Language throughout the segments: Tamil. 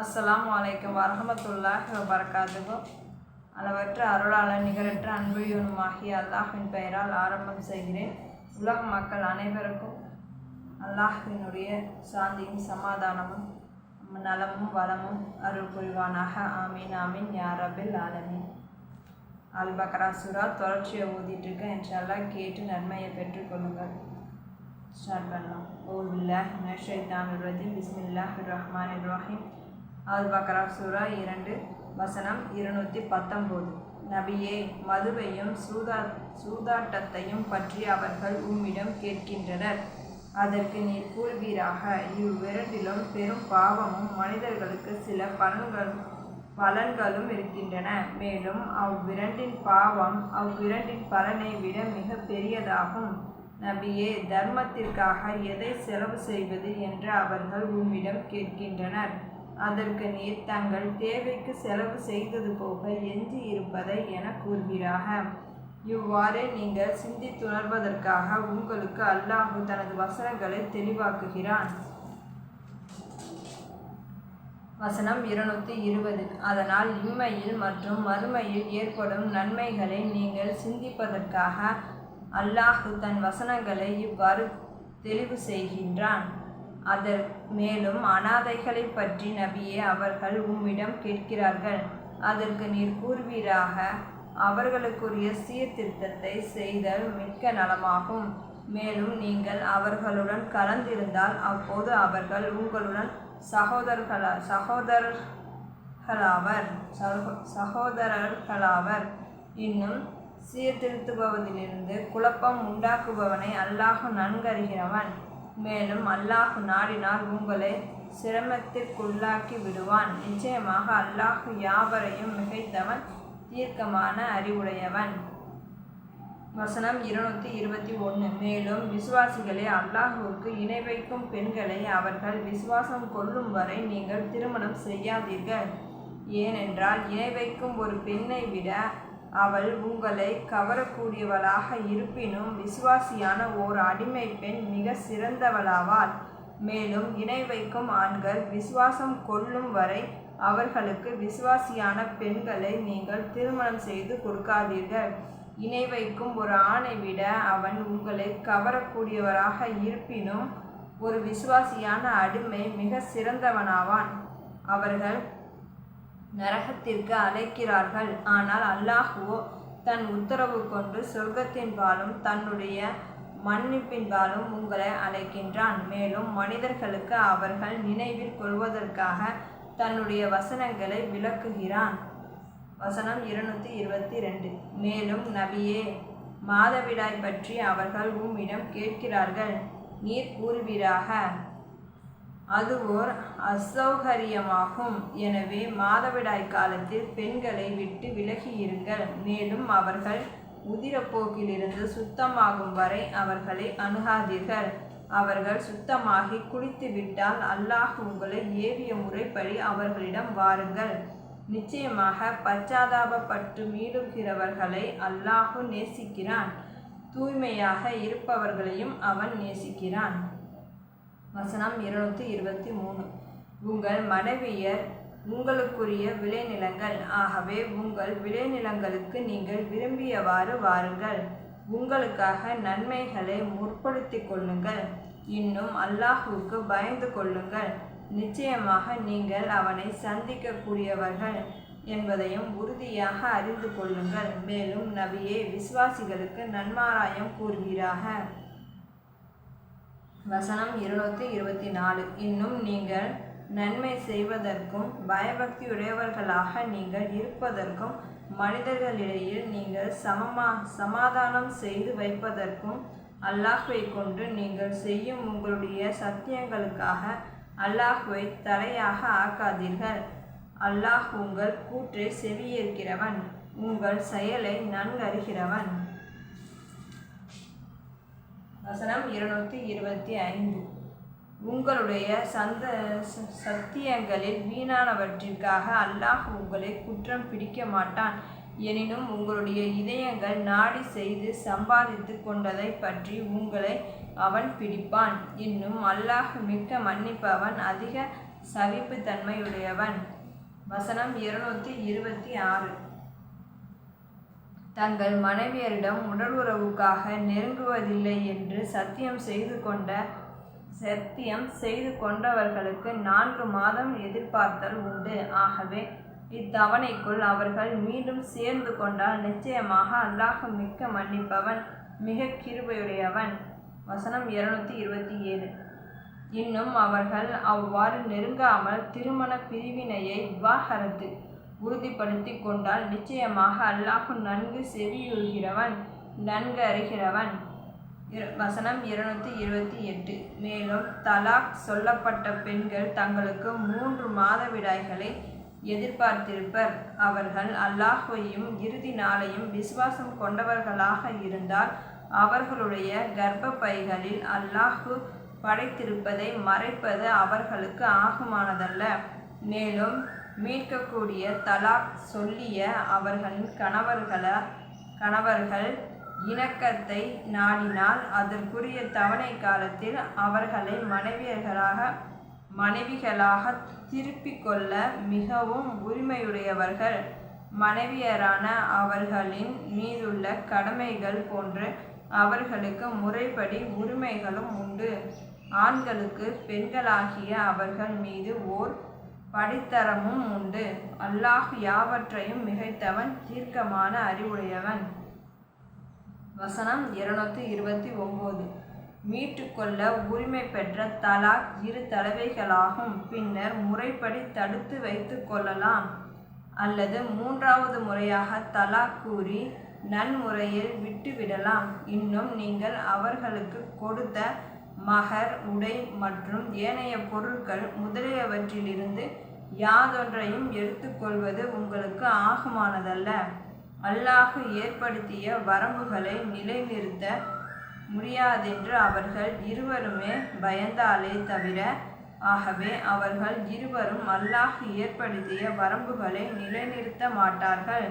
அஸ்லாம் வலைக்கம் வரஹமத்துல்லாஹி வபரகாத்துஹு. அளவற்ற அருளாளர் நிகரற்ற அன்புயுனுமாகிய அல்லாஹின் பெயரால் ஆரம்பம் செய்கிறேன். உலக மக்கள் அனைவருக்கும் அல்லாஹினுடைய சாந்தியும் சமாதானமும் நலமும் வளமும் அருள் புரிவானாக. ஆமீன் ஆமீன் யாரபில் ஆலமீன். அல் பக்ரா சுரா தொடர்ச்சியை ஊதிட்டு இருக்கேன். இன்ஷால்லா கேட்டு நன்மையை பெற்றுக்கொள்ளுங்கள் ஸ்டார்ட் பண்ணலாம். ஓவில்லாஹ் நஷைத்தான் ரஜீம். பிஸ்மில்லாஹ் ரஹ்மான் ரஹீம். அல் பக்ரா சூரா இரண்டு வசனம் இருநூற்றி பத்தொம்போது. நபியே மதுவையும் சூதா சூதாட்டத்தையும் பற்றி அவர்கள் உம்மிடம் கேட்கின்றனர். அதற்கு நீர் கூறுவீராக. இவ்விரண்டிலும் பெரும் பாவமும் மனிதர்களுக்கு சில பலன்கள் பலன்களும் இருக்கின்றன. மேலும் அவ்விரண்டின் பாவம் அவ்விரண்டின் பலனை விட மிக பெரியதாகும். நபியே தர்மத்திற்காக எதை செலவு செய்வது என்று அவர்கள் உம்மிடம் கேட்கின்றனர். அதற்கு நீர் தங்கள் தேவைக்கு செலவு செய்தது போக எஞ்சி இருப்பதை என கூறுகிறாக இவ்வாறே நீங்கள் சிந்தித்துணர்வதற்காக உங்களுக்கு அல்லாஹு தனது வசனங்களை தெளிவாக்குகிறான். வசனம் இருநூத்தி இருபது. அதனால் இம்மையில் மற்றும் மறுமையில் ஏற்படும் நன்மைகளை நீங்கள் சிந்திப்பதற்காக அல்லாஹு தன் வசனங்களை இவ்வாறு தெளிவு செய்கின்றான். அதர் மேலும் அனாதைகளை பற்றி நபியே அவர்கள் உம்மிடம் கேட்கிறார்கள். அதற்கு நீர் கூறுவீராக அவர்களுக்குரிய சீர்திருத்தத்தை செய்தல் மிக்க நலமாகும். மேலும் நீங்கள் அவர்களுடன் கலந்திருந்தால் அப்போது அவர்கள் உங்களுடன் சகோதரர்களா சகோதரர்களாவர் சகோ- சகோதரர்களாவர். இன்னும் சீர்திருத்துபவதிலிருந்து குழப்பம் உண்டாக்குபவனை அல்லாஹ் நன்கறிகிறவன். மேலும் அல்லாஹ் நாடினால் உங்களை சிரமத்திற்குள்ளாக்கி விடுவான். நிச்சயமாக அல்லாஹ் யாவரையும் மிகைத்தவன் தீர்க்கமான அறிவுடையவன். வசனம் இருநூத்தி இருபத்தி ஒன்று மேலும் விசுவாசிகளே அல்லாஹுவுக்கு இணை வைக்கும் பெண்களை அவர்கள் விசுவாசம் கொள்ளும் வரை நீங்கள் திருமணம் செய்யாதீர்கள். ஏனென்றால் இணை வைக்கும் ஒரு பெண்ணை விட அவள் உங்களை கவரக்கூடியவளாக இருப்பினும் விசுவாசியான ஓர் அடிமை பெண் மிக சிறந்தவளாவாள். மேலும் இணை வைக்கும் ஆண்கள் விசுவாசம் கொள்ளும் வரை அவர்களுக்கு விசுவாசியான பெண்களை நீங்கள் திருமணம் செய்து கொடுக்காதீர்கள். இணை வைக்கும் ஒரு ஆணை விட அவன் உங்களை கவரக்கூடியவராக இருப்பினும் ஒரு விசுவாசியான அடிமை மிக சிறந்தவனாவான். அவர்கள் நரகத்திற்கு அழைக்கிறார்கள். ஆனால் அல்லாஹுவோ தன் உத்தரவு கொண்டு சொர்க்கத்தின்பாலும் தன்னுடைய மன்னிப்பின்பாலும் உங்களை அழைக்கின்றான். மேலும் மனிதர்களுக்கு அவர்கள் நினைவில் கொள்வதற்காக தன்னுடைய வசனங்களை விளக்குகிறான். வசனம் இருநூத்தி இருபத்தி ரெண்டு. மேலும் நபியே மாதவிடாய் பற்றி அவர்கள் உம்மிடம் கேட்கிறார்கள். நீர் கூறுவீராக. அது ஓர் அசௌகரியமாகும். எனவே மாதவிடாய் காலத்தில் பெண்களை விட்டு விலகி இருங்கள் மேலும் அவர்கள் உதிரப்போக்கிலிருந்து சுத்தமாகும் வரை அவர்களை அணுகாதீர்கள். அவர்கள் சுத்தமாகி குளித்து விட்டால் அல்லாஹ் உங்களை ஏவிய முறைப்படி அவர்களிடம் வாருங்கள். நிச்சயமாக பச்சாதாபப்பட்டு மீளுகிறவர்களை அல்லாஹு நேசிக்கிறான். தூய்மையாக இருப்பவர்களையும் அவன் நேசிக்கிறான். வசனம் இருநூத்தி இருபத்தி மூணு. உங்கள் மனைவியர் உங்களுக்குரிய விளைநிலங்கள். ஆகவே உங்கள் விளைநிலங்களுக்கு நீங்கள் விரும்பியவாறு வாருங்கள். உங்களுக்காக நன்மைகளை முற்படுத்திக் கொள்ளுங்கள். இன்னும் அல்லாஹுவுக்கு பயந்து கொள்ளுங்கள். நிச்சயமாக நீங்கள் அவனை சந்திக்கக்கூடியவர்கள் என்பதையும் உறுதியாக அறிந்து கொள்ளுங்கள். மேலும் நபியே விசுவாசிகளுக்கு நன்மாராயம் கூறுகிறார்கள் வசனம் இருநூத்தி இருபத்தி நாலு. இன்னும் நீங்கள் நன்மை செய்வதற்கும் பயபக்தியுடையவர்களாக நீங்கள் இருப்பதற்கும் மனிதர்களிடையில் நீங்கள் சமமா சமாதானம் செய்து வைப்பதற்கும் அல்லாஹ்வை கொண்டு நீங்கள் செய்யும் உங்களுடைய சத்தியங்களுக்காக அல்லாஹ்வை தடையாக ஆக்காதீர்கள். அல்லாஹ் உங்கள் கூற்றை செவியேற்கிறவன் உங்கள் செயலை நன்கறிகிறவன். வசனம் இருநூற்றி இருபத்தி ஐந்து. உங்களுடைய சந்த சத்தியங்களில் வீணானவற்றிற்காக அல்லாஹ் உங்களை குற்றம் பிடிக்க மாட்டான். எனினும் உங்களுடைய இதயங்கள் நாடி செய்து சம்பாதித்து கொண்டதை பற்றி உங்களை அவன் பிடிப்பான். இன்னும் அல்லாஹ் மிக்க மன்னிப்பவன் அதிக சகிப்புத்தன்மையுடையவன். வசனம் இருநூற்றி இருபத்தி ஆறு. தங்கள் மனைவியரிடம் உடல் உறவுக்காக நெருங்குவதில்லை என்று சத்தியம் செய்து கொண்ட சத்தியம் செய்து கொண்டவர்களுக்கு நான்கு மாதம் எதிர்பார்த்தல் உண்டு. ஆகவே இத்தவணைக்குள் அவர்கள் மீண்டும் சேர்ந்து கொண்டால் நிச்சயமாக அல்லாஹ் மிக்க மன்னிப்பவன் மிக கிருபையுடையவன். வசனம் இருநூத்தி இருபத்தி ஏழு. இன்னும் அவர்கள் அவ்வாறு நெருங்காமல் திருமண பிரிவினையை விவாகரத்து உறுதிப்படுத்தி கொண்டால் நிச்சயமாக அல்லாஹு நன்கு செவியுறுகிறவன் நன்கு அறிகிறவன். வசனம் இருநூத்தி இருபத்தி எட்டு. மேலும் தலாக் சொல்லப்பட்ட பெண்கள் தங்களுக்கு மூன்று மாதவிடாய்களை எதிர்பார்த்திருப்பர். அவர்கள் அல்லாஹையும் இறுதி நாளையும் விசுவாசம் கொண்டவர்களாக இருந்தால் அவர்களுடைய கர்ப்பப்பைகளில் அல்லாஹு படைத்திருப்பதை மறைப்பது அவர்களுக்கு ஆகுமானதல்ல. மேலும் மீட்கக்கூடிய தலாக் சொல்லிய அவர்களின் கணவர்கள கணவர்கள் இணக்கத்தை நாடினால் அதற்குரிய தவணை காலத்தில் அவர்களை மனைவியர்களாக மனைவிகளாக திருப்பிக் கொள்ள மிகவும் உரிமையுடையவர்கள். மனைவியரான அவர்களின் மீதுள்ள கடமைகள் போன்று அவர்களுக்கு முறைப்படி உரிமைகளும் உண்டு. ஆண்களுக்கு பெண்களாகிய அவர்கள் மீது ஓர் படித்தரமும் உண்டு. அல்லாஹ் யாவற்றையும் மிகைத்தவன் தீர்க்கமான அறிவுடையவன். வசனம் இருநூத்தி இருபத்தி ஒம்போது. மீட்டுக்கொள்ள உரிமை பெற்ற தலாக் இரு தடவைகளாகும். பின்னர் முறைப்படி தடுத்து வைத்து கொள்ளலாம். அல்லது மூன்றாவது முறையாக தலாக் கூறி நன்முறையில் விட்டுவிடலாம். இன்னும் நீங்கள் அவர்களுக்கு கொடுத்த மகர் உடை மற்றும் ஏனைய பொருட்கள் முதலியவற்றிலிருந்து யாதொன்றையும் எடுத்துக்கொள்வது உங்களுக்கு ஆகமானதல்ல. அல்லாஹு ஏற்படுத்திய வரம்புகளை நிலைநிறுத்த முடியாதென்று அவர்கள் இருவருமே பயந்தாலே தவிர ஆகவே அவர்கள் இருவரும் அல்லாஹ் ஏற்படுத்திய வரம்புகளை நிலைநிறுத்த மாட்டார்கள்.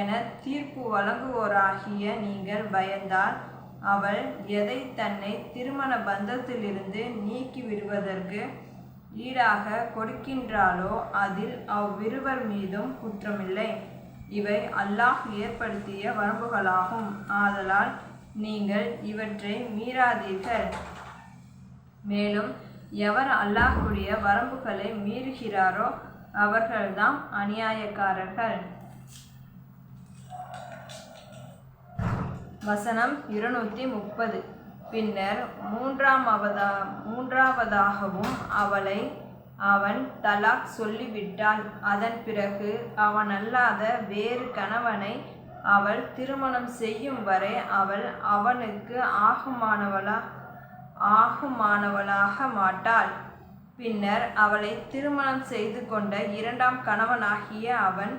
என தீர்ப்பு வழங்குவோராகிய நீங்கள் பயந்தால் அவள் எதை தன்னை திருமண பந்தத்திலிருந்து நீக்கி விடுவதற்கு ஈடாக கொடுக்கின்றாளோ அதில் அவ்விருவர் மீதும் குற்றமில்லை. இவை அல்லாஹ் ஏற்படுத்திய வரம்புகளாகும். ஆதலால் நீங்கள் இவற்றை மீறாதீர்கள். மேலும் எவர் அல்லாஹுடைய வரம்புகளை மீறுகிறாரோ அவர்கள்தான் அநியாயக்காரர்கள். வசனம் இருநூற்றி முப்பது. பின்னர் மூன்றாம் அவதா மூன்றாவதாகவும் அவளை அவன் தலாக் சொல்லிவிட்டாள். அதன் பிறகு அவன் அல்லாத வேறு கணவனை அவள் திருமணம் செய்யும் வரை அவள் அவனுக்கு ஆகுமானவளா ஆகுமானவளாக மாட்டாள். பின்னர் அவளை திருமணம் செய்து கொண்ட இரண்டாம் கணவனாகிய அவன்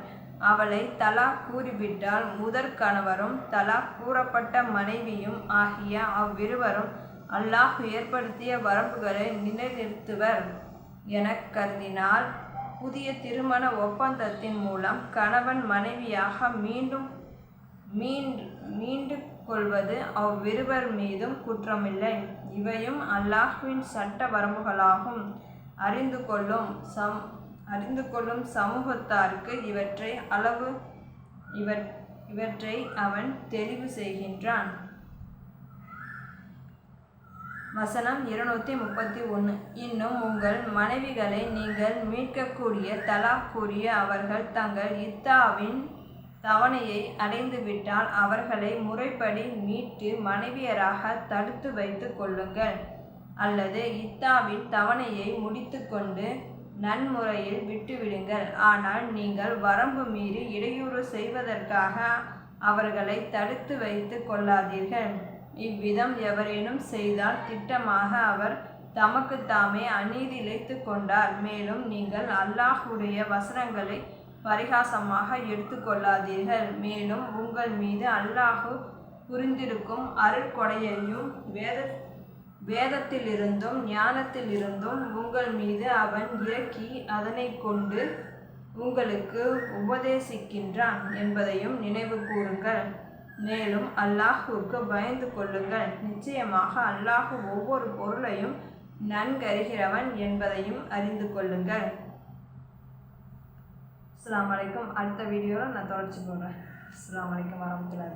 அவளை தலாக் கூறிவிட்டால் முதற் கணவரும் தலாக் கூறப்பட்ட மனைவியும் ஆகிய அவ்விருவரும் அல்லாஹ் ஏற்படுத்திய வரம்புகளை நிலைநிறுத்துவர் என கருதினால் புதிய திருமண ஒப்பந்தத்தின் மூலம் கணவன் மனைவியாக மீண்டும் மீண்டு மீண்டு கொள்வது அவ்விருவர் மீதும் குற்றமில்லை. இவையும் அல்லாஹ்வின் சட்ட வரம்புகளாகும். அறிந்து கொள்ளும் சம் அறிந்து கொள்ளும் சமூகத்தாருக்கு இவற்றை அளவு இவற் இவற்றை அவன் தெளிவு செய்கின்றான். வசனம் இருநூற்றி முப்பத்தி ஒன்று இன்னும் உங்கள் மனைவிகளை நீங்கள் மீட்கக்கூடிய தலா கூறிய அவர்கள் தங்கள் இத்தாவின் தவணையை அடைந்துவிட்டால் அவர்களை முறைப்படி மீட்டு மனைவியராக தடுத்து வைத்து கொள்ளுங்கள். அல்லது இத்தாவின் தவணையை முடித்துக்கொண்டு நன்முறையில் விட்டுவிடுங்கள். ஆனால் நீங்கள் வரம்பு மீறி இடையூறு செய்வதற்காக அவர்களை தடுத்து வைத்து கொள்ளாதீர்கள். இவ்விதம் எவரேனும் செய்தால் திட்டமாக அவர் தமக்கு தாமே அநீதி இழைத்து கொண்டார். மேலும் நீங்கள் அல்லாஹுடைய வசனங்களை பரிகாசமாக எடுத்துக்கொள்ளாதீர்கள் மேலும் உங்கள் மீது அல்லாஹு புரிந்திருக்கும் அருட்கொடையையும் வேத வேதத்திலிருந்தும் ஞானத்திலிருந்தும் உங்கள் மீது அவன் இறக்கி அதனை கொண்டு உங்களுக்கு உபதேசிக்கின்றான் என்பதையும் நினைவு கூறுங்கள். மேலும் அல்லாஹுவுக்கு பயந்து கொள்ளுங்கள். நிச்சயமாக அல்லாஹு ஒவ்வொரு பொருளையும் நன்கருகிறவன் என்பதையும் அறிந்து கொள்ளுங்கள். அஸ்லாம் அலைக்கும். அடுத்த வீடியோவில் நான் தொடர்ச்சி போடுறேன் அஸ்லாம் வலைக்கம் வரமத்துல